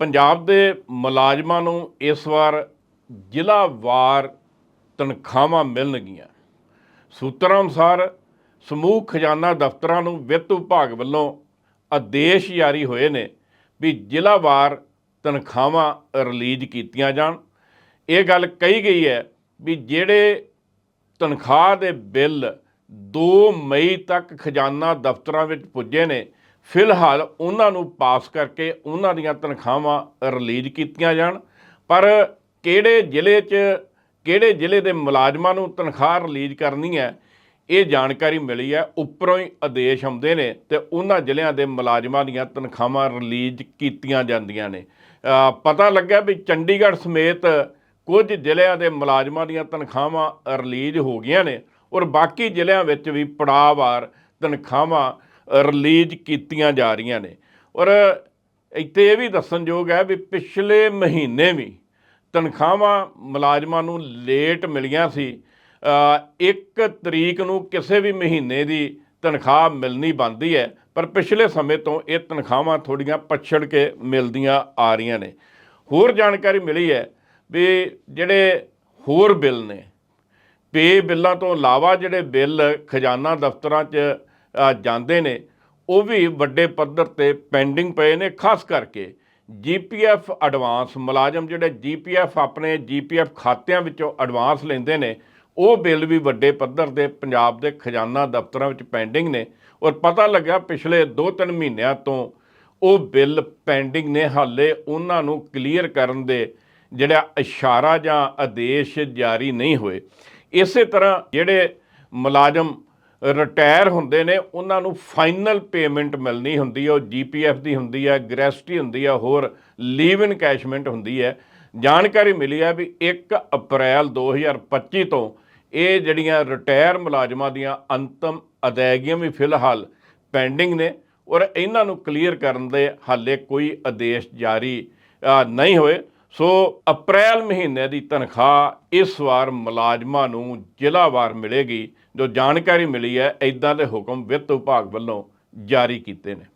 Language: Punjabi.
ਪੰਜਾਬ ਦੇ ਮੁਲਾਜ਼ਮਾਂ ਨੂੰ ਇਸ ਵਾਰ ਜ਼ਿਲ੍ਹਾ ਵਾਰ ਤਨਖਾਹਾਂ ਮਿਲਣਗੀਆਂ। ਸੂਤਰਾਂ ਅਨੁਸਾਰ ਸਮੂਹ ਖਜ਼ਾਨਾ ਦਫ਼ਤਰਾਂ ਨੂੰ ਵਿੱਤ ਵਿਭਾਗ ਵੱਲੋਂ ਆਦੇਸ਼ ਜਾਰੀ ਹੋਏ ਨੇ ਵੀ ਜ਼ਿਲ੍ਹਾ ਵਾਰ ਤਨਖਾਹਾਂ ਰਿਲੀਜ਼ ਕੀਤੀਆਂ ਜਾਣ। ਇਹ ਗੱਲ ਕਹੀ ਗਈ ਹੈ ਵੀ ਜਿਹੜੇ ਤਨਖਾਹ ਦੇ ਬਿੱਲ 2 ਮਈ ਤੱਕ ਖਜ਼ਾਨਾ ਦਫ਼ਤਰਾਂ ਵਿੱਚ ਪੁੱਜੇ ਨੇ ਫਿਲਹਾਲ ਉਹਨਾਂ ਨੂੰ ਪਾਸ ਕਰਕੇ ਉਹਨਾਂ ਦੀਆਂ ਤਨਖਾਹਾਂ ਰਿਲੀਜ਼ ਕੀਤੀਆਂ ਜਾਣ। ਪਰ ਕਿਹੜੇ ਜ਼ਿਲ੍ਹੇ 'ਚ, ਕਿਹੜੇ ਜ਼ਿਲ੍ਹੇ ਦੇ ਮੁਲਾਜ਼ਮਾਂ ਨੂੰ ਤਨਖਾਹ ਰਿਲੀਜ਼ ਕਰਨੀ ਹੈ, ਇਹ ਜਾਣਕਾਰੀ ਮਿਲੀ ਹੈ। ਉੱਪਰੋਂ ਹੀ ਆਦੇਸ਼ ਆਉਂਦੇ ਨੇ ਤੇ ਉਹਨਾਂ ਜ਼ਿਲ੍ਹਿਆਂ ਦੇ ਮੁਲਾਜ਼ਮਾਂ ਦੀਆਂ ਤਨਖਾਹਾਂ ਰਿਲੀਜ਼ ਕੀਤੀਆਂ ਜਾਂਦੀਆਂ ਨੇ। ਪਤਾ ਲੱਗਾ ਵੀ ਚੰਡੀਗੜ੍ਹ ਸਮੇਤ ਕੁਝ ਜ਼ਿਲ੍ਹਿਆਂ ਦੇ ਮੁਲਾਜ਼ਮਾਂ ਦੀਆਂ ਤਨਖਾਹਾਂ ਰਿਲੀਜ਼ ਹੋ ਗਈਆਂ ਨੇ ਔਰ ਬਾਕੀ ਜ਼ਿਲ੍ਹਿਆਂ ਵਿੱਚ ਵੀ ਪੜਾਅਵਾਰ ਤਨਖਾਹਾਂ ਰਿਲੀਜ਼ ਕੀਤੀਆਂ ਜਾ ਰਹੀਆਂ ਨੇ। ਔਰ ਇੱਥੇ ਇਹ ਵੀ ਦੱਸਣਯੋਗ ਹੈ ਵੀ ਪਿਛਲੇ ਮਹੀਨੇ ਵੀ ਤਨਖਾਹਾਂ ਮੁਲਾਜ਼ਮਾਂ ਨੂੰ ਲੇਟ ਮਿਲੀਆਂ ਸੀ। ਇੱਕ ਤਰੀਕ ਨੂੰ ਕਿਸੇ ਵੀ ਮਹੀਨੇ ਦੀ ਤਨਖਾਹ ਮਿਲਣੀ ਬਣਦੀ ਹੈ, ਪਰ ਪਿਛਲੇ ਸਮੇਂ ਤੋਂ ਇਹ ਤਨਖਾਹਾਂ ਥੋੜੀਆਂ ਪਛੜ ਕੇ ਮਿਲਦੀਆਂ ਆ ਰਹੀਆਂ ਨੇ। ਹੋਰ ਜਾਣਕਾਰੀ ਮਿਲੀ ਹੈ ਵੀ ਜਿਹੜੇ ਹੋਰ ਬਿੱਲ ਨੇ, ਪੇ ਬਿੱਲਾਂ ਤੋਂ ਇਲਾਵਾ ਜਿਹੜੇ ਬਿੱਲ ਖਜ਼ਾਨਾ ਦਫ਼ਤਰਾਂ 'ਚ ਜਾਂਦੇ ਨੇ, ਉਹ ਵੀ ਵੱਡੇ ਪੱਧਰ ਤੇ ਪੈਂਡਿੰਗ ਪਏ ਨੇ, ਖਾਸ ਕਰਕੇ ਜੀਪੀਐਫ ਐਡਵਾਂਸ ਮੁਲਾਜ਼ਮ ਜਿਹੜੇ ਜੀਪੀਐਫ ਆਪਣੇ ਜੀਪੀਐਫ ਖਾਤਿਆਂ ਵਿੱਚੋਂ ਐਡਵਾਂਸ ਲੈਂਦੇ ਨੇ, ਉਹ ਬਿੱਲ ਵੀ ਵੱਡੇ ਪੱਧਰ ਦੇ ਪੰਜਾਬ ਦੇ ਖਜ਼ਾਨਾ ਦਫ਼ਤਰਾਂ ਵਿੱਚ ਪੈਂਡਿੰਗ ਨੇ ਔਰ ਪਤਾ ਲੱਗਾ ਪਿਛਲੇ 2-3 ਮਹੀਨਿਆਂ ਤੋਂ ਉਹ ਬਿੱਲ ਪੈਂਡਿੰਗ ਨੇ, ਹਾਲੇ ਉਹਨਾਂ ਨੂੰ ਕਲੀਅਰ ਕਰਨ ਦੇ ਜਿਹੜਾ ਇਸ਼ਾਰਾ ਜਾਂ ਆਦੇਸ਼ ਜਾਰੀ ਨਹੀਂ ਹੋਏ। ਇਸੇ ਤਰ੍ਹਾਂ ਜਿਹੜੇ ਮੁਲਾਜ਼ਮ ਰਿਟਾਇਰ ਹੁੰਦੇ ਨੇ, ਉਹਨਾਂ ਨੂੰ ਫਾਈਨਲ ਪੇਮੈਂਟ ਮਿਲਣੀ ਹੁੰਦੀ ਹੈ ਉਹ ਜੀਪੀਐਫ ਦੀ ਹੁੰਦੀ ਹੈ ਗ੍ਰੈਸਟੀ ਹੁੰਦੀ ਹੈ ਹੋਰ ਲੀਵ ਇਨ ਕੈਸ਼ਮੈਂਟ ਹੁੰਦੀ ਹੈ ਜਾਣਕਾਰੀ ਮਿਲੀ ਹੈ ਵੀ 1 ਅਪ੍ਰੈਲ 2025 ਤੋਂ ਇਹ ਜਿਹੜੀਆਂ ਰਿਟਾਇਰ ਮੁਲਾਜ਼ਮਾਂ ਦੀਆਂ ਅੰਤਮ ਅਦਾਇਗੀਆਂ ਵੀ ਫਿਲਹਾਲ ਪੈਂਡਿੰਗ ਨੇ ਔਰ ਇਹਨਾਂ ਨੂੰ ਕਲੀਅਰ ਕਰਨ ਦੇ ਹਾਲੇ ਕੋਈ ਆਦੇਸ਼ ਜਾਰੀ ਨਹੀਂ ਹੋਏ। ਸੋ ਅਪ੍ਰੈਲ ਮਹੀਨੇ ਦੀ ਤਨਖਾਹ ਇਸ ਵਾਰ ਮੁਲਾਜ਼ਮਾਂ ਨੂੰ ਜ਼ਿਲ੍ਹਾਵਾਰ ਮਿਲੇਗੀ, ਜੋ ਜਾਣਕਾਰੀ ਮਿਲੀ ਹੈ ਇਦਾਂ ਦੇ ਹੁਕਮ ਵਿੱਤ ਵਿਭਾਗ ਵੱਲੋਂ ਜਾਰੀ ਕੀਤੇ ਨੇ।